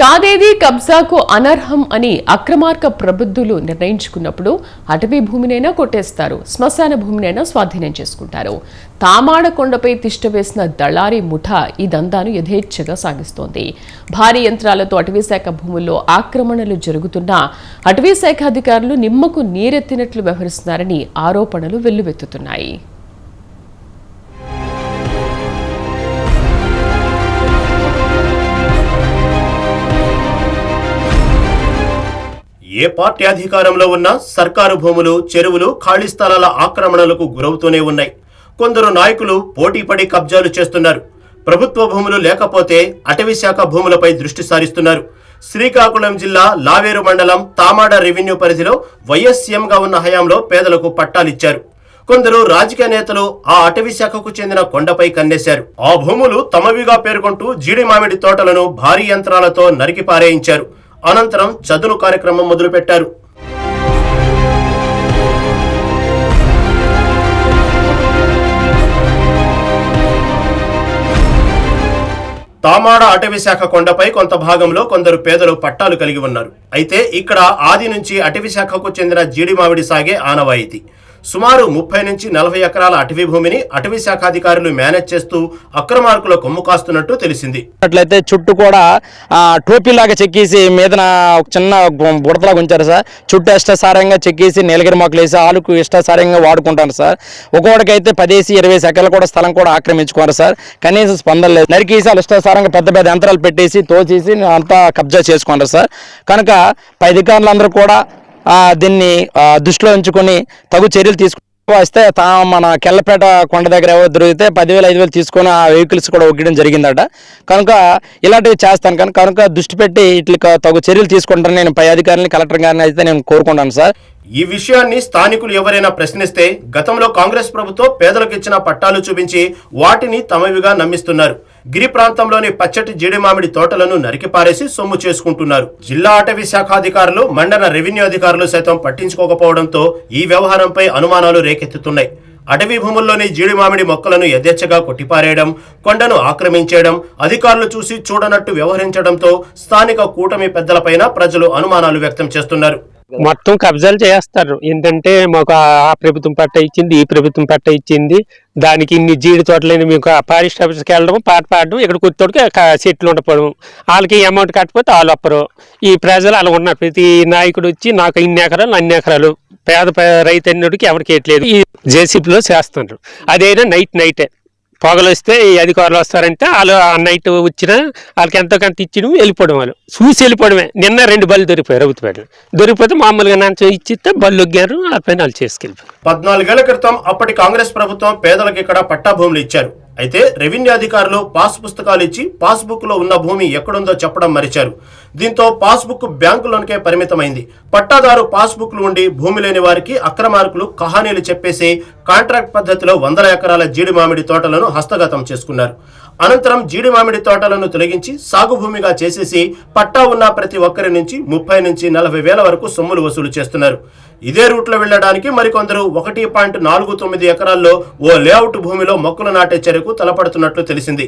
కాదేది కబ్జాకు అనర్హం అని అక్రమార్క ప్రబుద్ధులు నిర్ణయించుకున్నప్పుడు అటవీ భూమినైనా కొట్టేస్తారు శ్మశాన భూమినైనా స్వాధీనం చేసుకుంటారు. తామాడ కొండపై తిష్టవేసిన దళారీ ముఠా ఈ దందాను యథేచ్ఛగా సాగిస్తోంది. భారీ యంత్రాలతో అటవీశాఖ భూముల్లో ఆక్రమణలు జరుగుతున్నా అటవీశాఖ అధికారులు నిమ్మకు నీరెత్తినట్లు వ్యవహరిస్తున్నారని ఆరోపణలు వెల్లువెత్తుతున్నాయి. ఏ పార్టీ అధికారంలో ఉన్నా సర్కారు భూములు చెరువులు ఖాళీ స్థలాల ఆక్రమణలకు గురవుతూనే ఉన్నాయి. కొందరు నాయకులు పోటీపడి కబ్జాలు చేస్తున్నారు. ప్రభుత్వ భూములు లేకపోతే అటవీ శాఖ భూములపై దృష్టి సారిస్తున్నారు. శ్రీకాకుళం జిల్లా లావేరు మండలం తామాడ రెవెన్యూ పరిధిలో వైఎస్సీఎంగా ఉన్న హయాంలో పేదలకు పట్టాలిచ్చారు. కొందరు రాజకీయ నేతలు ఆ అటవీ శాఖకు చెందిన కొండపై కన్నేశారు. ఆ భూములు తమవిగా పేర్కొంటూ జీడి మామిడి తోటలను భారీ యంత్రాలతో నరికి పారేయించారు. అనంతరం చదును కార్యక్రమం మొదలుపెట్టారు. తామాడ అటవీశాఖ కొండపై కొంత భాగంలో కొందరు పేదలు పట్టాలు కలిగి ఉన్నారు. అయితే ఇక్కడ ఆది నుంచి అటవీ శాఖకు చెందిన జీడి మామిడి సాగే ఆనవాయితీ. సుమారు ముప్పై నుంచి నలభై ఎకరాల అటవీ భూమిని అటవీ శాఖ అధికారులు మేనేజ్ చేస్తూ అక్రమార్కుల కొమ్ము కాస్తున్నట్టు తెలిసింది. అట్లయితే చుట్టూ కూడా టోపీలాగా చెక్కేసి మీదన ఒక చిన్న బుడతలాగా ఉంచారు సార్. చుట్టూ ఇష్టసారంగా చెక్కేసి నీలగిరి మొక్కలు వేసి ఆలుకు ఇష్టసారంగా వాడుకుంటారు సార్. ఒక్కొక్కడికైతే పదేసి ఇరవై సెకండ్లు కూడా స్థలం కూడా ఆక్రమించుకున్నారు సార్. కనీసం స్పందన లేదు. నరికేసి ఇష్టసారంగా పెద్ద పెద్ద యంత్రాలు పెట్టేసి తోచేసి అంతా కబ్జా చేసుకున్నారు సార్. కనుక పై అధికారులందరూ కూడా దీన్ని దృష్టిలో ఉంచుకొని తగు చర్యలు తీసుకు వస్తే తా మన కెల్లపేట కొండ దగ్గర ఎవరు దొరికితే పదివేలు ఐదు వేలు తీసుకొని ఆ వెహికల్స్ కూడా ఒగ్గడం జరిగిందట. కనుక ఇలాంటివి చేస్తాను. కనుక కనుక దృష్టి పెట్టి ఇట్లా తగు చర్యలు తీసుకుంటాను నేను పై అధికారులని కలెక్టర్ గారిని అయితే నేను కోరుకుంటాను సార్. ఈ విషయాన్ని స్థానికులు ఎవరైనా ప్రశ్నిస్తే గతంలో కాంగ్రెస్ ప్రభుత్వం పేదలకు ఇచ్చిన పట్టాలు చూపించి వాటిని తమవిగా నమ్మిస్తున్నారు. గిరి ప్రాంతంలోని పచ్చటి జీడి మామిడి తోటలను నరికిపారేసి సొమ్ము చేసుకుంటున్నారు. జిల్లా అటవీ శాఖ అధికారులు మండల రెవెన్యూ అధికారులు సైతం పట్టించుకోకపోవడంతో ఈ వ్యవహారంపై అనుమానాలు రేకెత్తుతున్నాయి. అటవీ భూముల్లోని జీడి మామిడి మొక్కలను యథేచ్ఛగా కొట్టిపారేయడం కొండను ఆక్రమించేయడం అధికారులు చూసి చూడనట్టు వ్యవహరించడంతో స్థానిక కూటమి పెద్దలపైన ప్రజలు అనుమానాలు వ్యక్తం చేస్తున్నారు. మొత్తం కబ్జాలు చేస్తారు. ఏంటంటే మాకు ఆ ప్రభుత్వం పట్ట ఇచ్చింది ఈ ప్రభుత్వం పట్ట ఇచ్చింది. దానికి ఇన్ని జీడి తోటలని మీకు ఫారెస్ట్ ఆఫీస్కి వెళ్ళడం పాట పాడడం ఇక్కడ కూర్చోడికి చెట్లు ఉండకపోవడం వాళ్ళకి అమౌంట్ కట్టకపోతే వాళ్ళు ఒప్పరు. ఈ ప్రజలు అలా ఉన్నారు. ప్రతి నాయకుడు వచ్చి నాకు ఇన్ని ఎకరాలు అన్ని ఎకరాలు. పేద రైతు అన్నిటికి ఎవరికి ఎట్లేదు ఈ జేసీపీలో చేస్తున్నారు అదైనా నైట్ నైటే. పొగలు వస్తే ఈ అధికారులు వస్తారంటే. వాళ్ళు ఆ నైట్ వచ్చిన వాళ్ళకి ఎంతో కొంత ఇచ్చిన వెళ్ళిపోవడం వాళ్ళు. చూసి వెళ్ళిపోవడమే. నిన్న రెండు బళ్ళు దొరికిపోయారు రౌతుపేటలో దొరికిపోతే మామూలుగా నాన్న ఇచ్చిస్తే బళ్ళు ఒగ్గారు ఆ పైన వాళ్ళు చేసుకెళ్ళిపోయారు. పద్నాలుగేళ్ళ క్రితం అప్పటి కాంగ్రెస్ ప్రభుత్వం పేదలకు ఇక్కడ పట్టా భూములు ఇచ్చారు. అయితే రెవెన్యూ అధికారులు పాస్ పుస్తకాలు ఇచ్చి పాస్బుక్లో ఉన్న భూమి ఎక్కడుందో చెప్పడం మరిచారు. దీంతో పాస్బుక్ బ్యాంకులోనికే పరిమితమైంది. పట్టాదారు పాస్బుక్లు ఉండి భూమి లేని వారికి అక్రమార్కులు కహానీలు చెప్పేసి కాంట్రాక్ట్ పద్ధతిలో వందల ఎకరాల జీడి మామిడి తోటలను హస్తగతం చేసుకున్నారు. అనంతరం జీడి మామిడి తోటలను తొలగించి సాగు భూమిగా చేసేసి పట్టా ఉన్న ప్రతి ఒక్కరి నుంచి ముప్పై నుంచి నలభై వేల వరకు సొమ్ములు వసూలు చేస్తున్నారు. ఇదే రూట్లో వెళ్ళడానికి మరికొందరు ఒకటి పాయింట్ నాలుగు తొమ్మిది ఎకరాల్లో ఓ లేఅవుట్ భూమిలో మొక్కలు నాటే చర్యకు తలపడుతున్నట్లు తెలిసింది.